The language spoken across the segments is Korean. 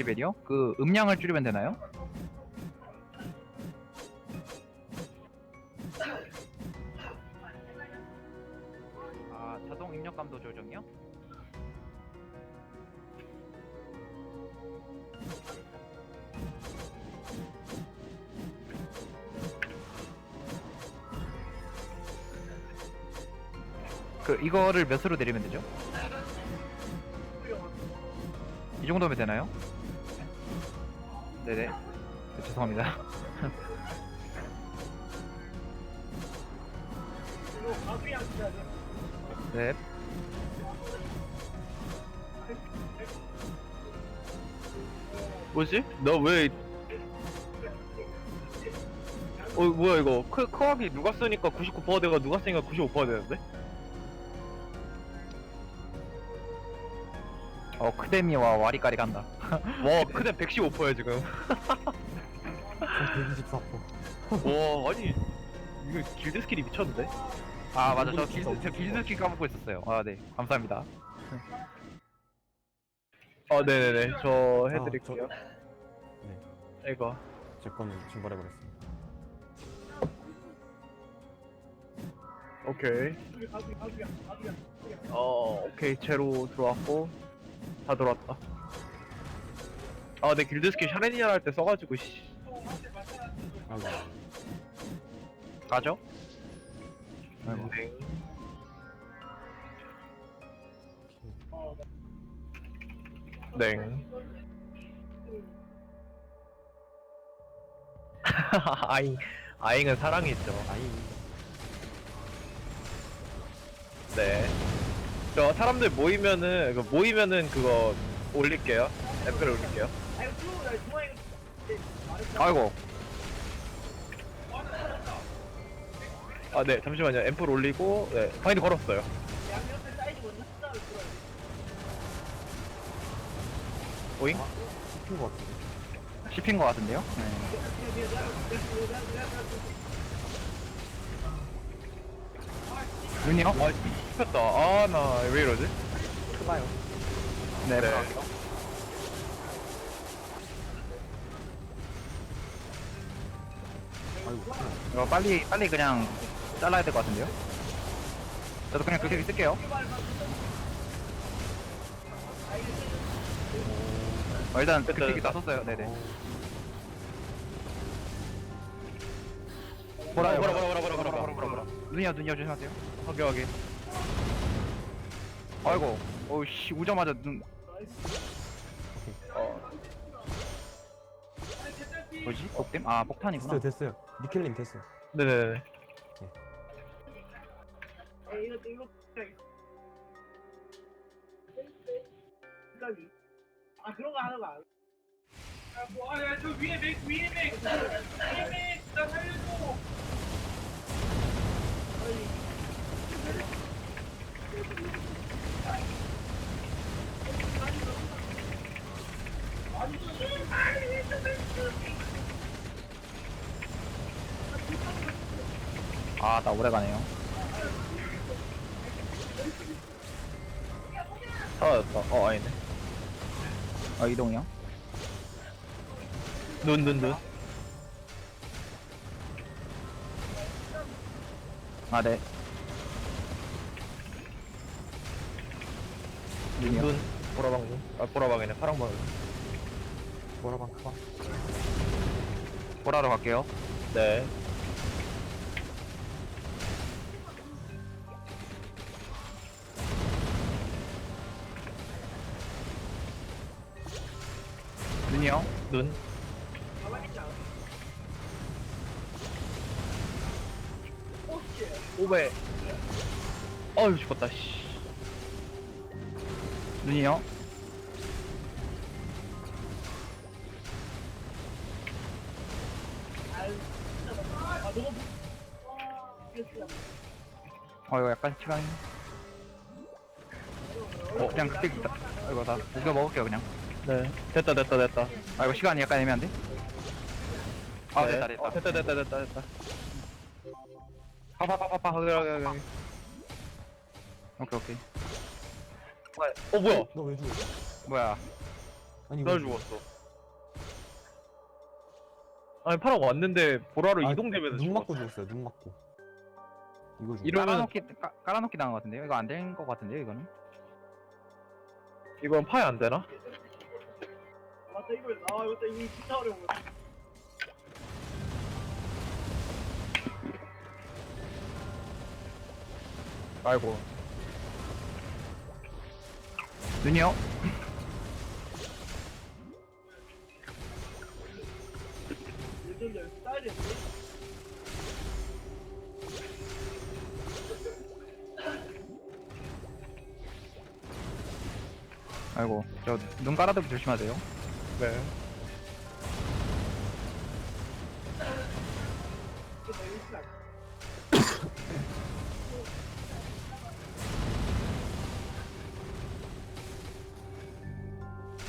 데시벨이요? 그 음량을 줄이면 되나요? 아 자동 입력 감도 조정이요? 그 이거를 몇으로 내리면 되죠? 이 정도면 되나요? 네네. 네, 죄송합니다. 네. 뭐지? 너 왜? 어 뭐야 이거 크 크하기 누가 쓰니까 99% 되가 누가 쓰니까 95% 되는데? 어 크데미와 와리까리 간다. 와 크대 115%야 지금. 124%. 와 아니 이거 길드 스킬이 미쳤는데? 아 맞아 저 길드 저 길드키 까먹고 있었어요. 아 네 감사합니다. 아 네네네 저 해드릴게요. 네. 이거 제 거는 증발해버렸습니다. 오케이. 어 오케이 제로 들어왔고 다 들어왔다. 아내 길드 스킬 샤레니아 할 때 써가지고 씨. 아이고. 가죠? 아이고. 네. 네. 아잉, 아잉은 사랑이죠. 아이. 네. 저 사람들 모이면은, 그 모이면은 그거 올릴게요. 앱글 올릴게요. 아이고 아, 네, 잠시만요. 앰플 올리고, 네, 바인드 걸었어요. 오잉? 씹힌 것 같은데. 씹힌 것 같은데요? 네. 눈이요? 아, 씹혔다. 아, 나 왜 이러지? 크다요. 네. 네. 아이고. 이거 빨리 빨리 그냥 잘라야 될 것 같은데요? 저도 그냥 그렇게 쓸게요. 어, 일단 그렇게 됐다. 다 썼어요. 네네. 어, 보라 보라, 보라, 보라, 보라, 보라, 보라, 보라, 보라. 눈이야 눈이야 조심하세요. 확인, 확인. 아이고. 어우씨 오자마자 눈 어, 뭐지? 폭댐? 아 폭탄이구나. 됐어요, 됐어요. 니켈님 됐어요. 네네네. 아 그런 거 하는 거 안. 아, 뭐, 아, 야, 저 위에 맥, 위에 맥, 위에 맥, 나 살려줘. 아 나 오래 가네요. 사라졌다. 어, 아니네. 어 이동이요? 눈, 눈, 눈. 아 네. 눈이요? 눈. 보라방 눈. 아, 보라방이네. 파랑방 눈. 뭐라방 크방. 보라로 갈게요. 네. 눈. 오베. 어휴, 죽었다, 씨. 눈이요? 어 이거 약간 시간이 어 그냥 그때 이거 다 우겨 먹을게요 그냥 네. 됐다, 됐다, 됐다. 아 이거 시간이 약간 애매한데? 아 네. 됐다 됐다 어, 됐다, 됐다, 됐다, 됐다. 파파파파파, 여기, 여기, 여기. 오케이 오케이 어, 뭐야? 너 왜 죽었어? 뭐야 아니, 나왜 죽었어. 아니 파라가 왔는데 보라로 아, 이동되면서 눈 맞고 죽었어. 죽었어요. 눈 맞고. 이거 중. 이러면- 깔아놓기 까, 깔아놓기 당한 것 같은데요? 이거 안 된 것 같은데요 이거는? 이건 파야 안 되나? 맞다 이거 아 이거 이거 진짜 어려워. 아이고 눈이요? 스타일이 아이고 저 눈 깔아두기 조심하세요 네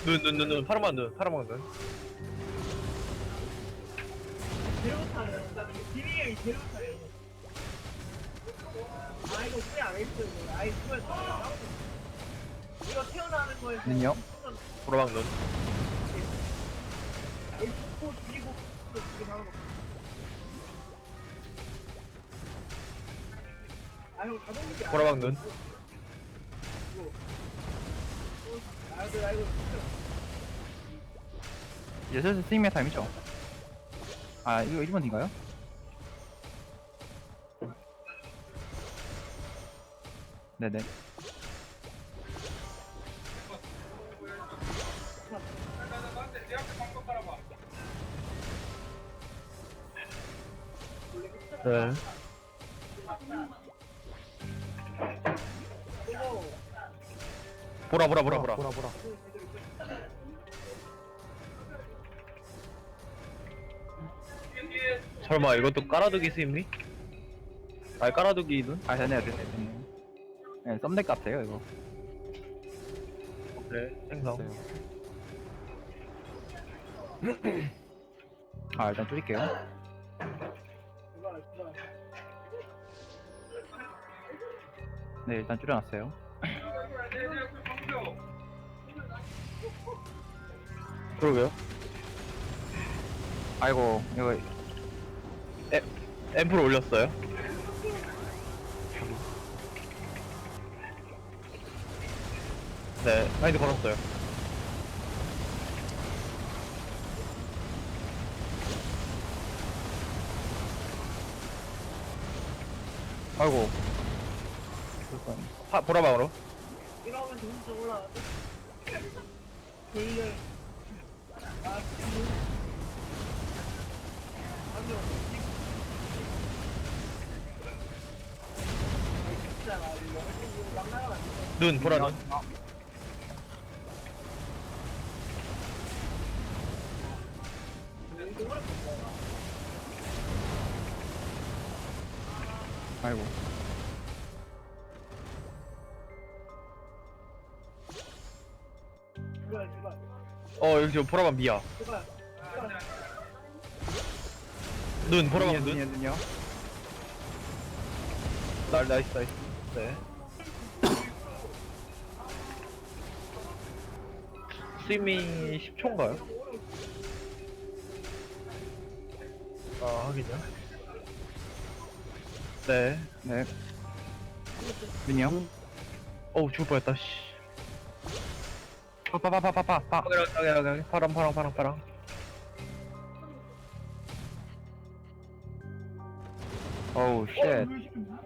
눈, 눈, 눈, 눈, 파라만 눈, 파라만 눈. 제로 타는 기린이 형이 제로 타요. 아 이거 후회 안 했어요. 아이 후회 이거 태어나는 거에서 눈이요? 보라막 눈. 죽이고 죽이고 하는 거. 아형 자동이 보라막 눈. 아이고 아이고 이제 슬슬 스윙의 타임이죠? 아 이거 1번인가요? 네네 네. 보라, 보라, 보라, 보라. 보라 보라. 설마 이것도 깔아두기 스입니? 아니 깔아두기 눈? 아 됐네요 됐네요 됐네요 네 썸넥 같아요 이거 네, 생성. 됐어요. 아 일단 줄일게요 네 일단 줄여놨어요 그러게요. 아이고 이거 앰프를 올렸어요. 네, 마인드 걸었어요. 아이고 파, 보라방으로. 눈, 보라 눈. 아이고 어, 여기 지금 보라방 미야. 눈, 보라방 눈. 눈이요 나, 나이스, 나이스. 네. 스위밍 10초인가요? 아, 하긴요. 네. 네 눈이요 어우, 죽을 뻔했다, 씨. 파파파파파파 여기, 여기, 여기, 여기. 파랑, 파랑, 파랑, 파랑. 어우 쉣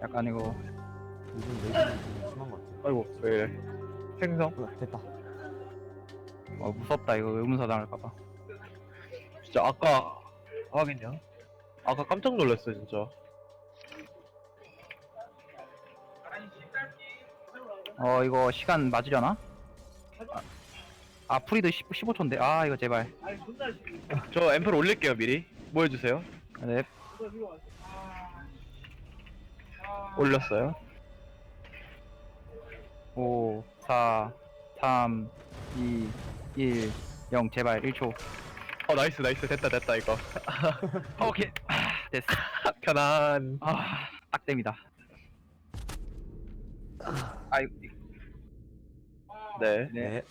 약간 이거 요즘 내기이 좀 심한 것 같아요. 아이고, 왜 이래. 생성? 뭐야 됐다. 어 무섭다 이거 의문사 당할까봐 진짜 아까, 하긴요. 아까 깜짝 놀랐어, 진짜. 어 이거 시간 맞으려나? 아, 아 프리드 10, 15초인데 아 이거 제발. 저 앰플 올릴게요, 미리. 뭐 해주세요? 네. 올렸어요. 5 4 3 2 1 0 제발 1초 어, 나이스, 나이스. 됐다, 됐다, 이거. 오케이 아, 됐어 편안. 아딱 됩니다 아이고 네. 네.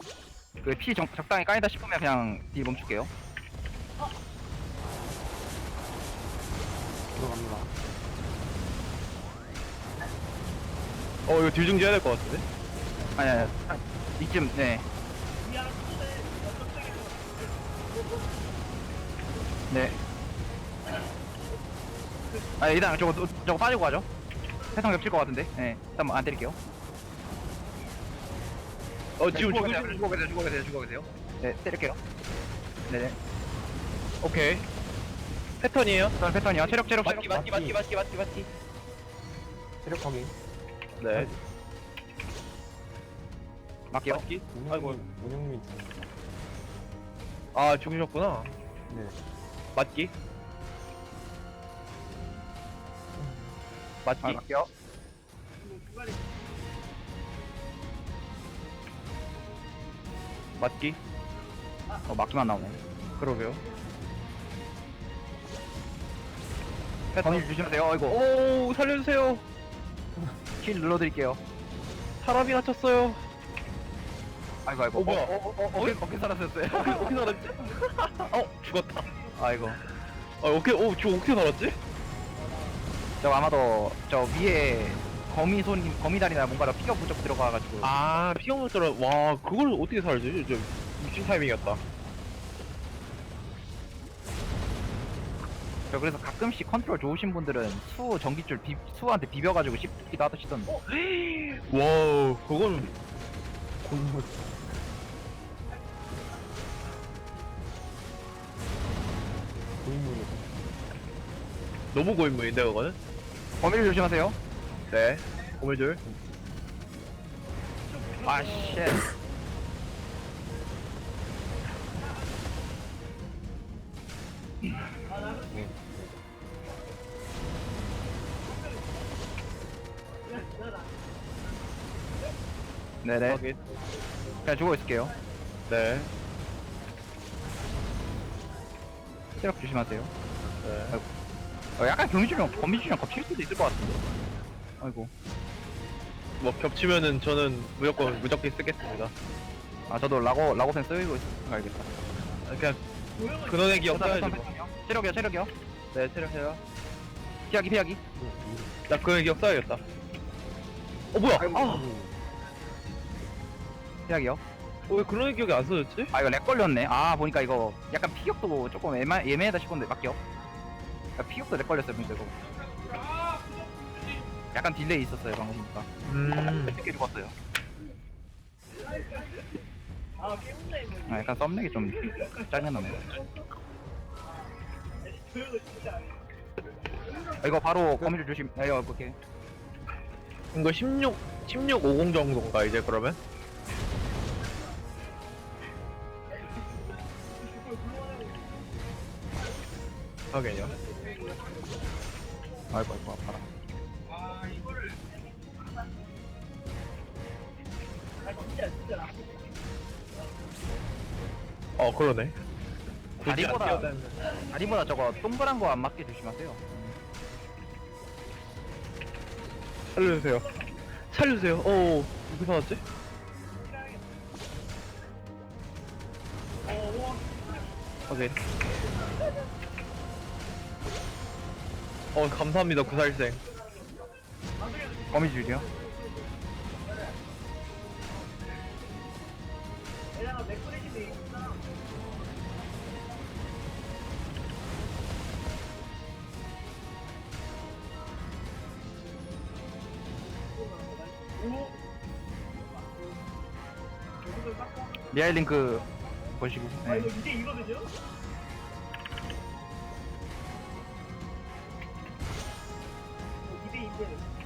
그 피 적당히 까이다 싶으면 그냥 딜 멈출게요 들어갑니다. 어 이거 딜 중지해야 될 것 같은데? 아니 아니 아, 이쯤 네. 네. 아 일단 저거 저거 빠지고 가죠. 세상 겹칠 것 같은데. 네. 일단 뭐안 때릴게요. 어 지금 죽어 계세요. 죽어 계세요. 죽어 계세요. 죽어 계세요. 네 때릴게요. 네네. 오케이 패턴이에요? 패턴 패턴이요. 체력 체력 체력. 맞기 맞기 맞기 맞기 맞기 맞기 체력 확인. 네. 맞기 운영민, 아이고 운영민 중입니다. 아 죽으셨구나 네. 맞기 맞기 아 맞게요. 맞기 어 맞기만 나오네. 그러게요 거미 조심하세요. 어이구. 오 살려주세요 킬 눌러드릴게요. 사람이 갇혔어요 아이고 아이고. 어, 뭐야? 어, 어, 어, 어깨 어깨 살았었어요. 어떻게 살았지? 어 죽었다 아이고. 아 어떻게 어저 어떻게 살았지? 저 아마도 저 위에 거미 손 거미다리나 뭔가 피가 부쩍 들어가가지고. 아 묻더라 와 그걸 어떻게 살지? 저 미친 타이밍이었다 저 그래서 가끔씩 컨트롤 좋으신 분들은 수 전기줄 비, 수한테 비벼가지고 씹기도 하시던데. 와우 그건 골물. 골물. 너무 고인물인데 그거는? 거미를 조심하세요. 네 고물줄 아 쉣. 네네. 확인 그냥 죽어 있을게요. 네 체력 조심하세요. 네. 어, 약간 경미줄이랑 거미줄이랑 겹칠 수도 있을 것 같은데. 아이고. 뭐 겹치면은 저는 무조건 무적기 쓰겠습니다 아 저도 라고 라고펜 쓰이고 있 알겠다. 아, 그냥 근원의 기억 패턴, 써야지 패턴, 뭐. 체력이요 체력이요. 네 체력해요 피하기 피하기. 나 근원의 기억 써야겠다 어 뭐야 아, 피하기요. 어, 왜 근원의 기억이 안 써졌지? 아 이거 렉 걸렸네. 아 보니까 이거 약간 피격도 조금 애매 애매하다 싶은데 맞게요. 아, 피격도 렉 걸렸어요 보니까 이거. 약간 딜레이 있었어요 방금 보니까. 음 쉽게 죽었어요. 아 약간 썸렉이 좀 짜증나네. 아, 이거 바로 거미줄 조심. 아, 이거 이렇게. 이거 16 1650 정도인가 이제 그러면? 하긴요 아이고 아이고 아파라. 어 그러네 굳이 안 다리보다 다리보다 저거 동그란 거 안 맞게 조심하세요. 살려주세요 살려주세요 어 어떻게 살았지? 오케이 어 감사합니다 구살생 거미줄이요. 리얼 링크 보시고. 네.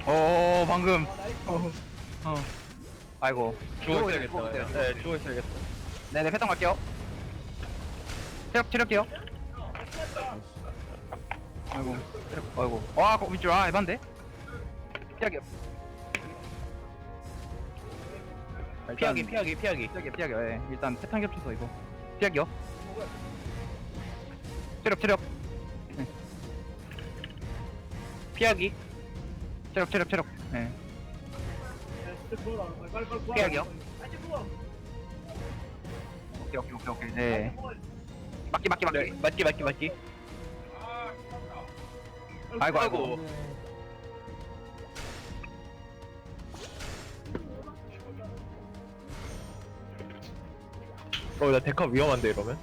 어 방금. 어. 어. 아이고. 죽어 있어야겠다 죽어 있어요. 네 죽어 있어야겠다 네네 패턴 갈게요. 체력 체력게요. 아이고 체력 아이고 와 거미줄 아 에반데. 피하기요. 일단 피하기 피하기 피하기. 피하기 피하기 예 일단 패턴 겹쳐서 이거. 피하기요. 체력 체력. 피하기. 체력 체력 체력. 예. 피하기요. 오케이 오케이 오케이 오케이. 네 맞기 맞기 맞기. 네 맞기 맞기 맞기. 아이고, 아이고. 어, 나 데카 위험한데 이러면?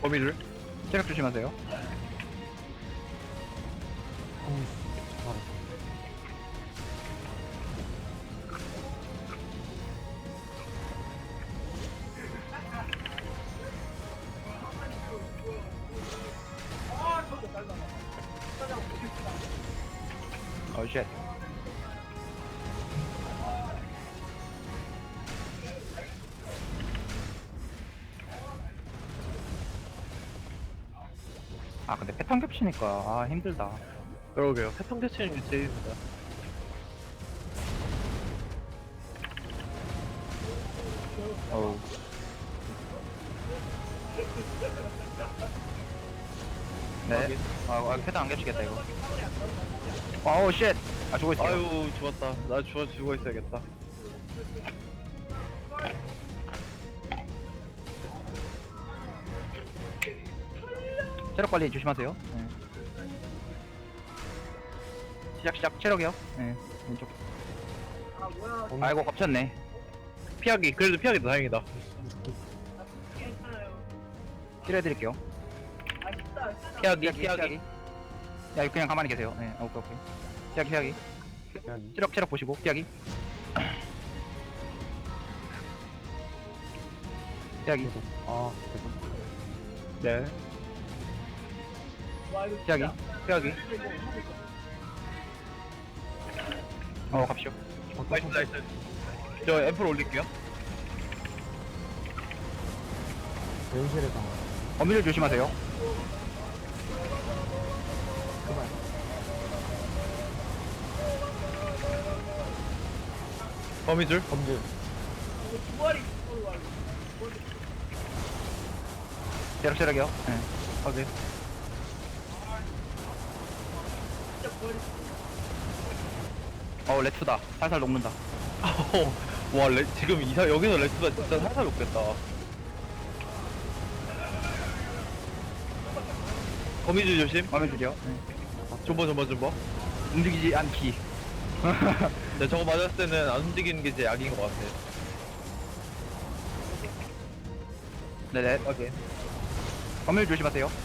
범위를? 체력 조심하세요. 패턴 겹치니까, 아, 힘들다. 그러게요. 패턴 대치는 게 제일입니다. 어우. 네. 아, 아, 패턴 안 겹치겠다, 이거. 아우, 쉣! 아, 죽어 있어요. 아유, 죽었다. 나 죽어, 죽어 있어야겠다. 체력 관리 조심하세요. 네. 시작, 시작, 체력이요. 네, 왼쪽. 아이고, 겹쳤네. 피하기. 그래도 피하기 더 다행이다. 치료해드릴게요. 피하기, 피하기. 야, 그냥 가만히 계세요. 네, 오케이, 오케이. 피하기, 피하기. 여기. 체력, 체력 보시고, 피하기. 피하기. 아, 계속. 네. 피하기. 피하기. 어, 갑시오. 나이스, 나이스. 저 앰플 올릴게요. 연실에서 어미를 조심하세요. 그만. 범위줄. 검증. 체력, 체력이요. 네. 확인. 어, 레트다. 살살 녹는다. 와, 레, 지금 이사, 여기서 레스가 진짜 살살 높겠다. 거미줄 조심. 마음에. 네. 존버, 존버, 존버. 움직이지 않기. 네, 저거 맞았을 때는 안 움직이는 게제 약인 것 같아. 네네. 확인. 어미를 조심하세요.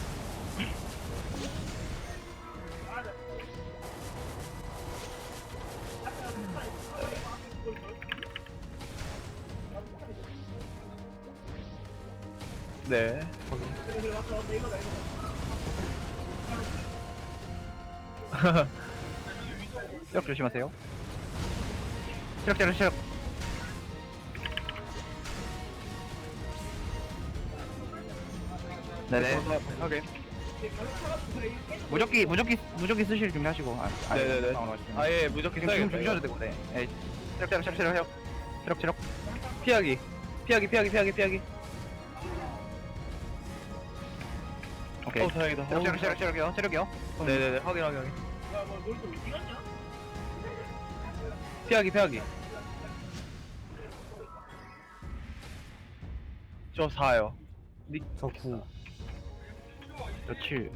네. 체력 조심하세요. 체력, 체력, 체력. 네네. 확인. 무적기, 무적기, 무적기 쓰실 준비하시고. 아, 아, 네네네. 상황으로 하시면. 아예 무조건 지금 지금 써야겠다. 주셔도 되고, 네. 네. 체력, 체력, 체력, 체력, 체력. 체력, 체력. 피하기. 피하기, 피하기, 피하기, 피하기. 오케이. 어, 다행이다. 체력, 체력, 체력, 체력이요. 체력이요. 네네네. 확인, 확인, 확인. 피하기, 피하기. 저 4요. 저 9. 그렇지.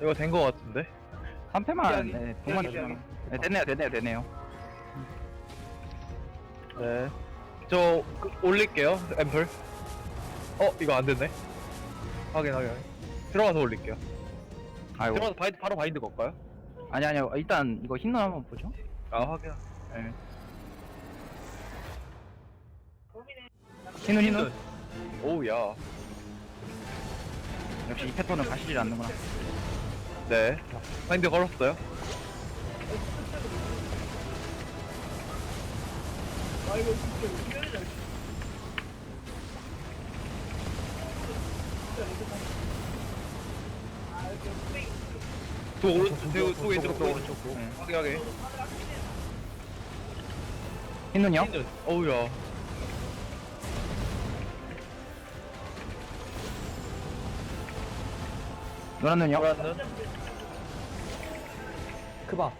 이거 된 거 같은데? 3패만, 피하기. 네, 동만 피하기, 주시면. 네, 됐네요, 됐네요, 됐네요. 네. 저 그, 올릴게요. 앰플. 어, 이거 안 됐네. 확인, 확인. 확인. 들어가서 올릴게요. 아이고. 들어가서 바이드, 바로 바인드 걸까요? 아니, 아니요. 일단, 이거 흰눈 한번 보죠. 아, 확인. 네. 흰눈, 흰눈. 오우, 야. 역시 이 패턴은 가시질 않는구나. 네. 바인드 걸었어요. 또 오른쪽, 또, 또 왼쪽, 또 오른쪽. 하게 하게. 흰눈이요? 어우야. 노란 눈이요? 노란눈. 그봐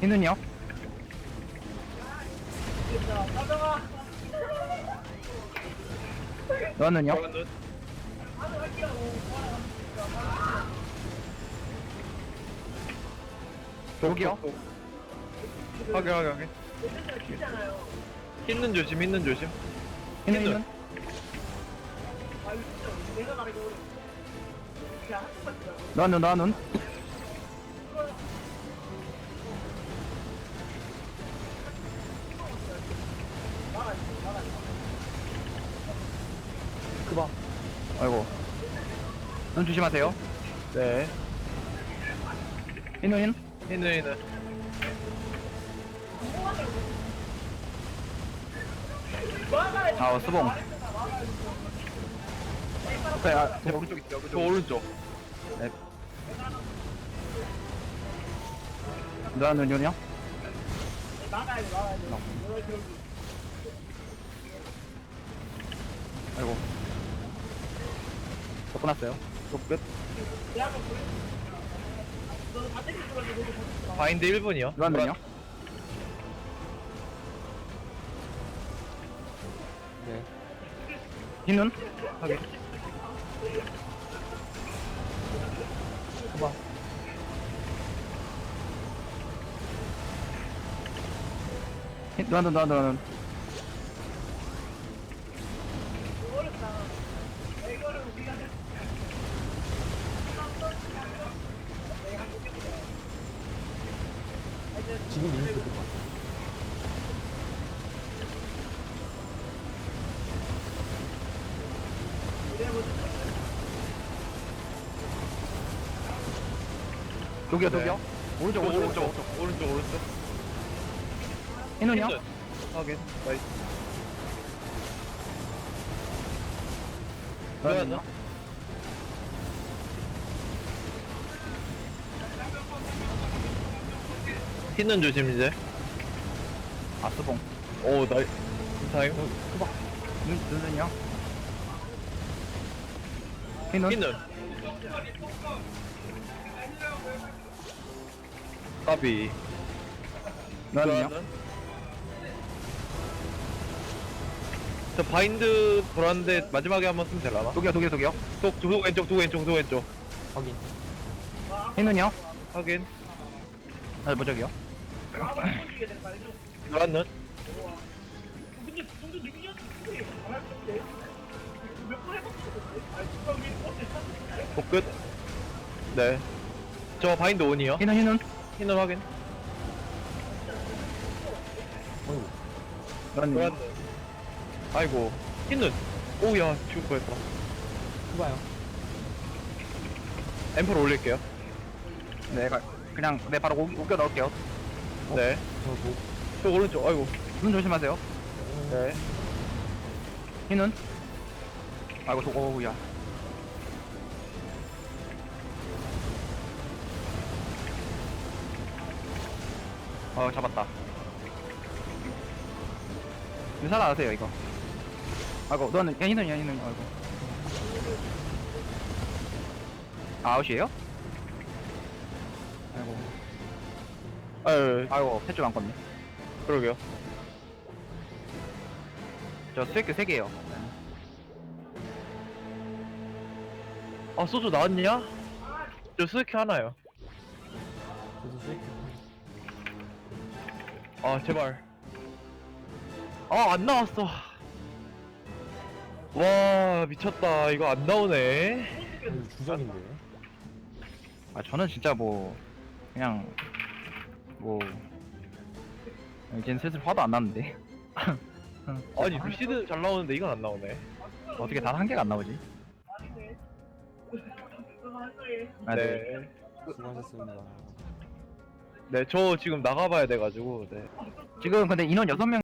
흰눈이요? 너는요? 저는 독이요? 확인 확인 확인 흰눈 조심 흰눈 조심 흰눈 흰눈. 흰눈? 너는 너는? 눈 조심하세요. 네. 흰눈 흰? 흰눈 흰눈. 아 스봉. 오케이 아, 제 오른쪽 있어요 저 오른쪽. 너는 눈이요? 아이고. 저 끝났어요 끝 바인드 1분이요 너는요? 네. 흰눈? 확인 그봐. 흰- 너는 너는 너 독이요 네. 독이요? 오른쪽 오른쪽 오른쪽 오른쪽 오른쪽 오른쪽 흰눈이요? 흰눈. 확인 나이스 너는요? 흰눈 조심 이제 아 스봉 오 나이 타임 눈, 눈은요? 흰눈? 흰눈 까비 너는요? 저 바인드 돌았는데 마지막에 한번 쓰면 되려나? 독이요 독이요 독이요? 독, 독 왼쪽 독 왼쪽 독 왼쪽 확인. 흰눈이요? 확인 아 뭐저기요? 노란눈 독 끝. 네. 저 바인드 온이요. 흰눈 흰눈? 흰눈 확인. 어이구. 너는요? 노란눈. 아이고. 흰눈. 오야 죽을 뻔했다. 그봐요. 앰플 올릴게요. 네 가, 그냥 네 바로 오, 웃겨 넣을게요 네. 저 뭐. 저 오른쪽. 아이고. 눈 조심하세요 네. 흰눈? 아이고 저거 오우야 어 잡았다 살아나세요 이거 아이고 너는 야 흰눈이야 흰눈 아이고 아, 아웃이에요? 아이고 아유. 아이고 펫좀 안 껐네 그러게요. 저 스웨크 3개에요 아 소주 나왔냐? 저 스웨키 하나요. 아 제발. 아 안 나왔어. 와 미쳤다. 이거 안 나오네. 오늘 주전인데. 아 저는 진짜 뭐 그냥 뭐 이젠 슬슬 화도 안 나는데 아니 루시드 잘 나오는데 이건 안 나오네. 어떻게 단 한 개가 안 나오지? 아, 네. 네. 수고하셨습니다. 네, 저 지금 나가봐야 돼가지고, 네. 지금 근데 인원 6명